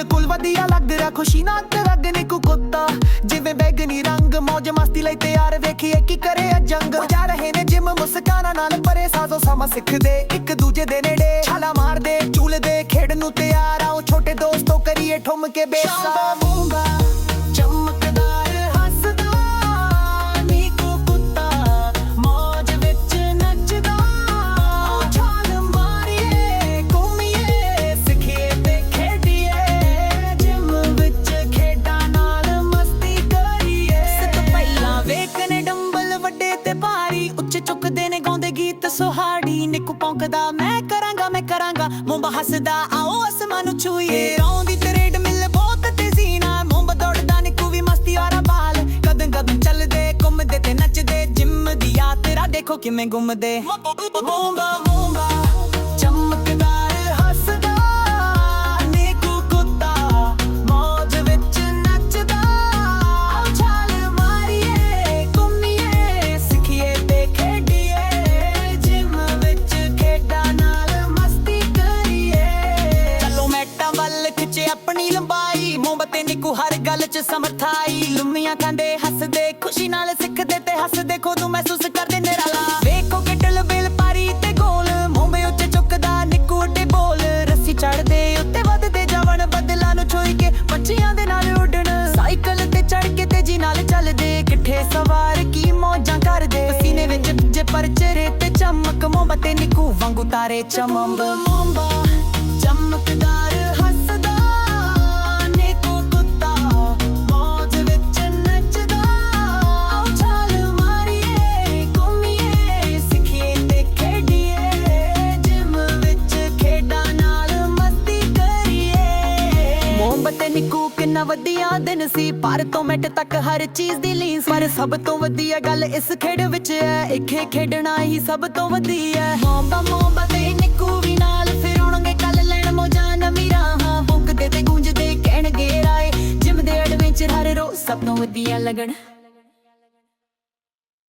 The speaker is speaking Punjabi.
ਬਿਲਕੁਲ ਵਧੀਆ ਲੱਗ ਖੁਸ਼ੀ ਨਾਲ ਤੇ ਨੇ ਕੁੱਤਾ। ਜਿਵੇਂ ਬੈਗਨੀ ਰੰਗ, ਮੌਜ ਮਸਤੀ ਲਈ ਤਿਆਰ ਵੇਖੀਏ ਕੀ ਕਰੇ ਜੰਗ। ਜਾ ਰਹੇ ਨੇ ਜਿਮ, ਮੁਸਕਾਨਾ ਨਾਲ ਪਰੇ, ਸਾਜ਼ੋ ਸਮਾਂ ਸਿੱਖਦੇ, ਇੱਕ ਦੂਜੇ ਦੇ ਨੇੜੇ। ਛਾਲਾ ਮਾਰਦੇ, ਝੂਲਦੇ ਖੇਡ ਨੂੰ ਤਿਆਰ ਆਓ ਛੋਟੇ ਦੋਸਤੋ ਕਰੀਏ ਠੁੰਮ ਕੇ ਬੇਸਾ। ਮੂੰਗਾ ਸੁਹਾੜੀ ਨਿੱਕੂ ਪੌਂਕਦਾ ਮੈਂ ਕਰਾਂਗਾ ਮੈਂ ਕਰਾਂਗਾ ਮੁੰਬਾ ਹੱਸਦਾ ਆਓ ਅਸਮਾਨ ਨੂੰ ਛੂਈਏ ਰੌਂਦੀ ਟ੍ਰੇਡ ਮਿਲ ਬਹੁਤ ਤੇਜ਼ੀ ਨਾਲ ਮੁੰਬਾ ਦੌੜਦਾ ਨਿੱਕੂ ਵੀ ਮਸਤੀ ਵਾਲਾ ਬਾਲ ਕਦਮ ਕਦਮ ਚੱਲਦੇ ਘੁੰਮਦੇ ਤੇ ਨੱਚਦੇ ਜਿੰਮ ਦੀ ਯਾਤਰਾ ਦੇਖੋ ਕਿਵੇਂ ਘੁੰਮਦੇ ਮੁੰਬਾ ਮੁੰਬਾ 'ਚ ਸਮਰਥਾਈ ਲੁੰਮੀਆਂ ਖਾਂਦੇ ਹੱਸਦੇ, ਖੁਸ਼ੀ ਨਾਲ ਸਿੱਖਦੇ ਤੇ ਹੱਸਦੇ, ਖੁਦ ਮਹਿਸੂਸ ਕਰਦੇ ਨਿਰਾਲਾ। ਵੇਖੋ ਕਿਟਲ ਬਿਲ ਪਾਰੀ ਤੇ ਗੋਲ ਮੋਮਬੇ ਉੱਤੇ ਚੁੱਕਦਾ ਨਿੱਕੂ ਉੱਤੇ ਬੋਲ। ਰੱਸੀ ਚੜਦੇ ਉੱਤੇ ਵੱਧਦੇ ਜਾਵਣ, ਬਦਲਾਂ ਨੂੰ ਛੋਈ ਕੇ ਬੱਚਿਆਂ ਦੇ ਨਾਲ ਉੱਡਣ। ਸਾਈਕਲ ਤੇ ਚੜ ਕੇ ਤੇਜੀ ਨਾਲ ਚੱਲਦੇ, ਕਿੱਠੇ ਸਵਾਰ ਕੀ ਮੌਜਾਂ ਕਰਦੇ। ਪਸੀਨੇ ਵਿੱਚ ਜੇ ਪਰਚਰੇ ਤੇ ਚਮਕ, ਮੋਮਬਤੇ ਨਿੱਕੂ ਵਾਂਗੂ ਤਾਰੇ ਚਮੰਬ। ਮੋਮਬਾ ਕਰੀਏ ਨਿੱਕੂ ਕਿੰਨਾ ਵਧੀਆ ਦਿਨ ਸੀ। ਪਰ ਤੋਂ ਮਿੰਟ ਤੱਕ ਹਰ ਚੀਜ਼ ਦੀ ਲੀਨ ਪਰ ਸਭ ਤੋਂ ਵਧੀਆ ਗੱਲ ਇਸ ਖੇਡ ਵਿੱਚ ਹੈ। ਇੱਥੇ ਖੇਡਣਾ ਹੀ ਸਭ ਤੋਂ ਵਧੀਆ ਹੈ। ਮੋਮਬਾ ਮੋਮਬਾ ਤੇ ਨਿੱਕੂ ਵੀ ਨਾਲ ਫਿਰ ਆਉਣਗੇ ਕੱਲ ਲੈਣ ਮੋਜਾਂ ਨਵੀਂ ਰਾਹਾਂ। ਬੁੱਕਦੇ ਤੇ ਗੂੰਜਦੇ ਕਹਿਣਗੇ ਰਾਏ। ਜਿਮ ਦੇ ਐਡਵੈਂਚਰ ਹਰ ਰੋਜ਼ ਸਭ ਤੋਂ ਵਧੀਆ ਲੱਗਣ।